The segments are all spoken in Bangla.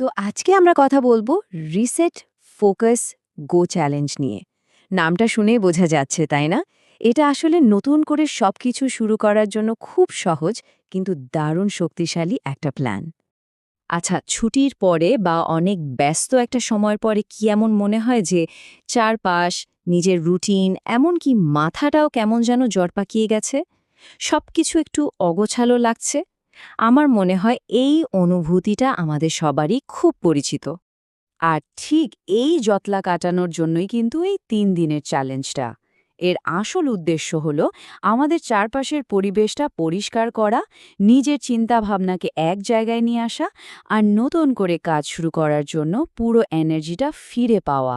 তো আজকে আমরা কথা বলব রিসেট ফোকাস গো চ্যালেঞ্জ নিয়ে। নামটা শুনেই বোঝা যাচ্ছে, তাই না? এটা আসলে নতুন করে সবকিছু শুরু করার জন্য খুব সহজ, কিন্তু দারুণ শক্তিশালী একটা প্ল্যান। আচ্ছা ছুটির পরে বা অনেক ব্যস্ত একটা সময়ের পরে কি এমন মনে হয় যে চারপাশ, নিজের রুটিন, এমনকি মাথাটাও কেমন যেন জ্বর পাকিয়ে গেছে? সবকিছু একটু অগোছালো লাগছে? আমার মনে হয় এই অনুভূতিটা আমাদের সবারই খুব পরিচিত। আর ঠিক এই জটলা কাটানোর জন্যই কিন্তু এই তিন দিনের চ্যালেঞ্জটা। এর আসল উদ্দেশ্য হল আমাদের চারপাশের পরিবেশটা পরিষ্কার করা, নিজের চিন্তাভাবনাকে এক জায়গায় নিয়ে আসা, আর নতুন করে কাজ শুরু করার জন্য পুরো এনার্জিটা ফিরে পাওয়া।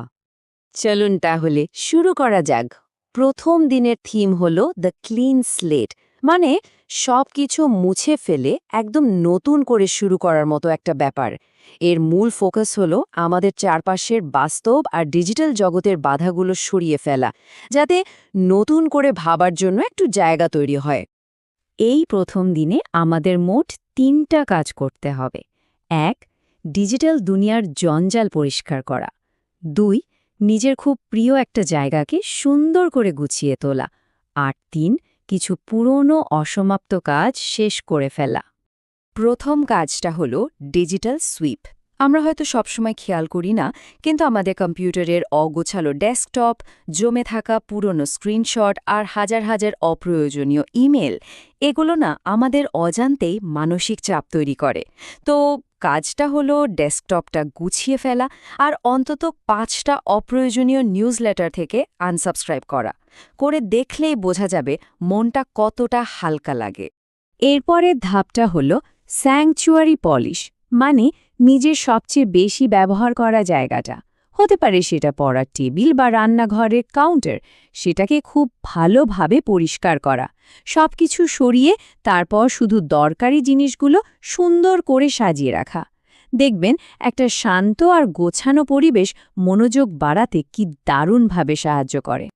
চলুন তাহলে শুরু করা যাক। প্রথম দিনের থিম হল দ্য ক্লিন স্লেট মানে সবকিছু মুছে ফেলে একদম নতুন করে শুরু করার মতো একটা ব্যাপার। এর মূল ফোকাস হলো আমাদের চারপাশের বাস্তব আর ডিজিটাল জগতের বাধাগুলো সরিয়ে ফেলা, যাতে নতুন করে ভাবার জন্য একটু জায়গা তৈরি হয়। এই প্রথম দিনে আমাদের মোট তিনটা কাজ করতে হবে। এক, ডিজিটাল দুনিয়ার জঞ্জাল পরিষ্কার করা। দুই, নিজের খুব প্রিয় একটা জায়গাকে সুন্দর করে গুছিয়ে তোলা। আর তিন কিছু পুরনো অসমাপ্ত কাজ শেষ করে ফেলা। প্রথম কাজটা হল ডিজিটাল সুইপ। আমরা হয়তো সবসময় খেয়াল করি না, কিন্তু আমাদের কম্পিউটারের অগোছালো ডেস্কটপ, জমে থাকা পুরনো স্ক্রিনশট আর হাজার হাজার অপ্রয়োজনীয় ইমেল, এগুলো না আমাদের অজান্তেই মানসিক চাপ তৈরি করে। তো কাজটা হলো ডেস্কটপটা গুছিয়ে ফেলা আর অন্তত পাঁচটা অপ্রয়োজনীয় নিউজলেটার থেকে আনসাবস্ক্রাইব করা। করে দেখলেই বোঝা যাবে মনটা কতটা হালকা লাগে। এরপরের ধাপটা হল স্যাংচুয়ারি পলিশ মানে নিজের সবচেয়ে বেশি ব্যবহার করা জায়গাটা। হতে পারে সেটা পড়ার টেবিল বা রান্নাঘরের কাউন্টার, সেটাকে খুব ভালোভাবে পরিষ্কার করা। সবকিছু সরিয়ে তারপর শুধু দরকারি জিনিসগুলো সুন্দর করে সাজিয়ে রাখা। দেখবেন একটা শান্ত আর গোছানো পরিবেশ মনোযোগ বাড়াতে কি দারুণভাবে সাহায্য করে।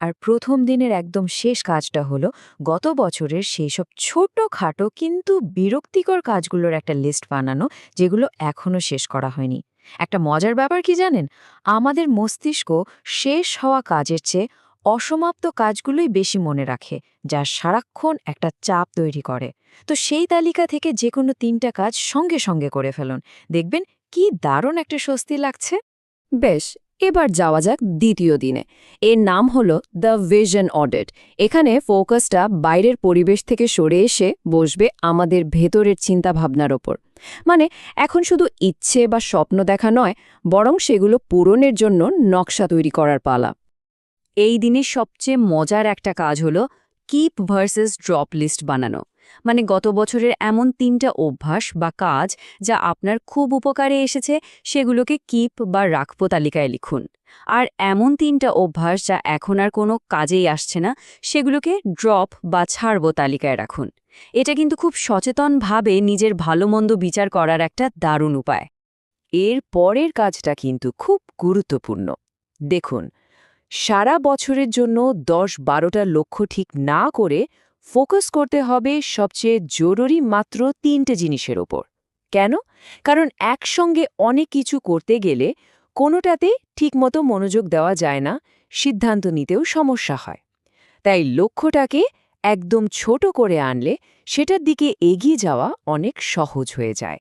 আর প্রথম দিনের একদম শেষ কাজটা হলো গত বছরের সেই সব ছোটখাটো কিন্তু বিরক্তিকর কাজগুলোর একটা লিস্ট বানানো, যেগুলো এখনও শেষ করা হয়নি। একটা মজার ব্যাপার কি জানেন? আমাদের মস্তিষ্ক শেষ হওয়া কাজের চেয়ে অসমাপ্ত কাজগুলোই বেশি মনে রাখে, যা সারাক্ষণ একটা চাপ তৈরি করে। তো সেই তালিকা থেকে যে কোনো তিনটা কাজ সঙ্গে সঙ্গে করে ফেলুন। দেখবেন কি দারুণ একটা স্বস্তি লাগছে। বেশ এবার যাওয়া যাক দ্বিতীয় দিনে। এর নাম হল দ্য ভিশন অডিট এখানে ফোকাসটা বাইরের পরিবেশ থেকে সরে এসে বসবে আমাদের ভেতরের চিন্তাভাবনার ওপর। মানে এখন শুধু ইচ্ছে বা স্বপ্ন দেখা নয়, বরং সেগুলো পূরণের জন্য নকশা তৈরি করার পালা। এই দিনের সবচেয়ে মজার একটা কাজ হলো কিপ ভার্সেস ড্রপ লিস্ট বানানো। মানে গত বছরের এমন তিনটা অভ্যাস বা কাজ যা আপনার খুব উপকারে এসেছে, সেগুলোকে কিপ বা রাখব তালিকায় লিখুন। আর এমন তিনটা অভ্যাস যা এখন আর কোনো কাজেই আসছে না, সেগুলোকে ড্রপ বা ছাড়বো তালিকায় রাখুন। এটা কিন্তু খুব সচেতনভাবে নিজের ভালো মন্দ বিচার করার একটা দারুণ উপায়। এর পরের কাজটা কিন্তু খুব গুরুত্বপূর্ণ। দেখুন, সারা বছরের জন্য দশ বারোটা লক্ষ্য ঠিক না করে ফোকাস করতে হবে সবচেয়ে জরুরি মাত্র তিনটে জিনিসের ওপর। কেন? কারণ একসঙ্গে অনেক কিছু করতে গেলে কোনোটাতে ঠিকমতো মনোযোগ দেওয়া যায় না, সিদ্ধান্ত নিতেও সমস্যা হয়। তাই লক্ষ্যটাকে একদম ছোট করে আনলে সেটার দিকে এগিয়ে যাওয়া অনেক সহজ হয়ে যায়।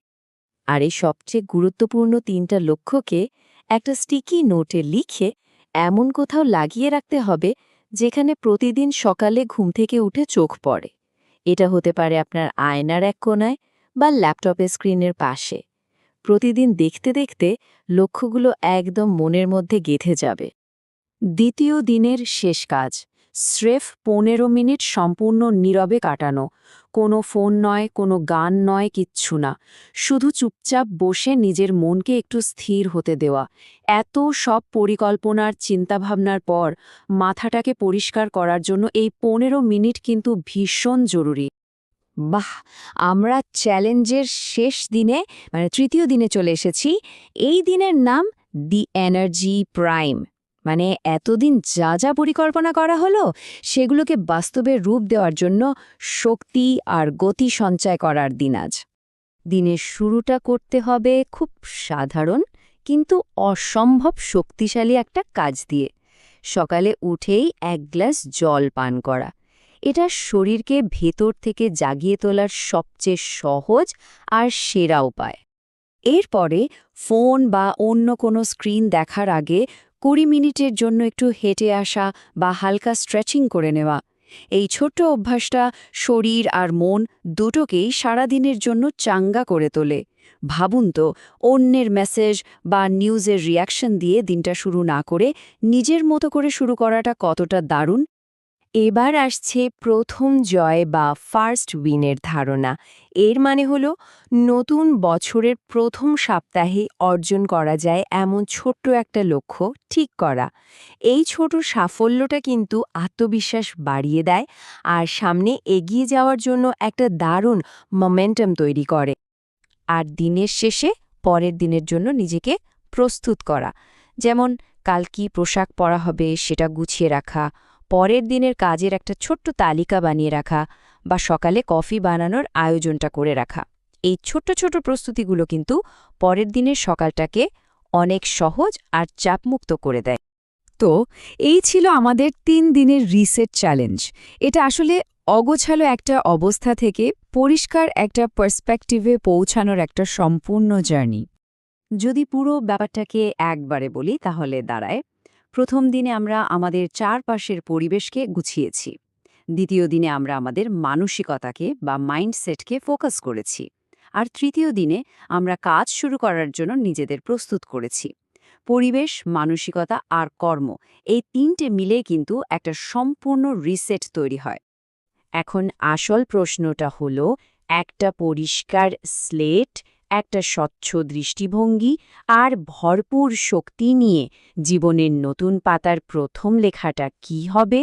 আর এই সবচেয়ে গুরুত্বপূর্ণ তিনটা লক্ষ্যকে একটা স্টিকি নোটে লিখে এমন কোথাও লাগিয়ে রাখতে হবে যেখানে প্রতিদিন সকালে ঘুম থেকে উঠে চোখ পড়ে। এটা হতে পারে আপনার আয়নার এক কোনায় বা ল্যাপটপের স্ক্রিনের পাশে। প্রতিদিন দেখতে দেখতে লক্ষ্যগুলো একদম মনের মধ্যে গেঁথে যাবে। দ্বিতীয় দিনের শেষ কাজ। স্রেফ পনেরো মিনিট সম্পূর্ণ নীরবে কাটানো। কোনো ফোন নয়, কোনো গান নয়, কিচ্ছু না। শুধু চুপচাপ বসে নিজের মনকে একটু স্থির হতে দেওয়া। এত সব পরিকল্পনার চিন্তাভাবনার পর মাথাটাকে পরিষ্কার করার জন্য এই পনেরো মিনিট কিন্তু ভীষণ জরুরি। বাহ! আমরা চ্যালেঞ্জের শেষ দিনে মানে তৃতীয় দিনে চলে এসেছি। এই দিনের নাম দি এনার্জি প্রাইম। মানে এতদিন যা যা পরিকল্পনা করা হলো, সেগুলোকে বাস্তবে রূপ দেওয়ার জন্য শক্তি আর গতি সঞ্চয় করার দিন আজ। দিনের শুরুটা করতে হবে খুব সাধারণ কিন্তু অসম্ভব শক্তিশালী একটা কাজ দিয়ে। সকালে উঠেই এক গ্লাস জল পান করা। এটা শরীরকে ভেতর থেকে জাগিয়ে তোলার সবচেয়ে সহজ আর সেরা উপায়। এরপরে ফোন বা অন্য কোনো স্ক্রিন দেখার আগে কুড়ি মিনিটের জন্য একটু হেঁটে আসা বা হালকা স্ট্রেচিং করে নেওয়া। এই ছোট্ট অভ্যাসটা শরীর আর মন দুটোকেই সারাদিনের জন্য চাঙ্গা করে তোলে। ভাবুন তো, অন্যের মেসেজ বা নিউজের রিয়াকশন দিয়ে দিনটা শুরু না করে নিজের মতো করে শুরু করাটা কতটা দারুণ। এবার আসছে প্রথম জয় বা ফার্স্ট উইনের ধারণা। এর মানে হলো, নতুন বছরের প্রথম সপ্তাহে অর্জন করা যায় এমন ছোট্ট একটা লক্ষ্য ঠিক করা। এই ছোট সাফল্যটা কিন্তু আত্মবিশ্বাস বাড়িয়ে দেয় আর সামনে এগিয়ে যাওয়ার জন্য একটা দারুণ মোমেন্টাম তৈরি করে। আর দিনের শেষে পরের দিনের জন্য নিজেকে প্রস্তুত করা। যেমন, কাল কি পোশাক পরা হবে সেটা গুছিয়ে রাখা পরের দিনের কাজের একটা ছোট্ট তালিকা বানিয়ে রাখা বা সকালে কফি বানানোর আয়োজনটা করে রাখা। এই ছোট্ট ছোট প্রস্তুতিগুলো কিন্তু পরের দিনের সকালটাকে অনেক সহজ আর চাপমুক্ত করে দেয়। তো এই ছিল আমাদের তিন দিনের রিসেট চ্যালেঞ্জ। এটা আসলে অগোছালো একটা অবস্থা থেকে পরিষ্কার একটা পার্সপেক্টিভে পৌঁছানোর একটা সম্পূর্ণ জার্নি। যদি পুরো ব্যাপারটাকে একবারে বলি তাহলে দাঁড়ায়। প্রথম দিনে আমরা আমাদের চারপাশের পরিবেশকে গুছিয়েছি। দ্বিতীয় দিনে আমরা আমাদের মানসিকতাকে বা মাইন্ডসেটকে ফোকাস করেছি। আর তৃতীয় দিনে আমরা কাজ শুরু করার জন্য নিজেদের প্রস্তুত করেছি। পরিবেশ, মানসিকতা আর কর্ম এই তিনটে মিলে কিন্তু একটা সম্পূর্ণ রিসেট তৈরি হয়। এখন আসল প্রশ্নটা হলো, একটা পরিষ্কার স্লেট একটা স্বচ্ছ দৃষ্টিভঙ্গি আর ভরপুর শক্তি নিয়ে জীবনের নতুন পাতার প্রথম লেখাটা কি হবে?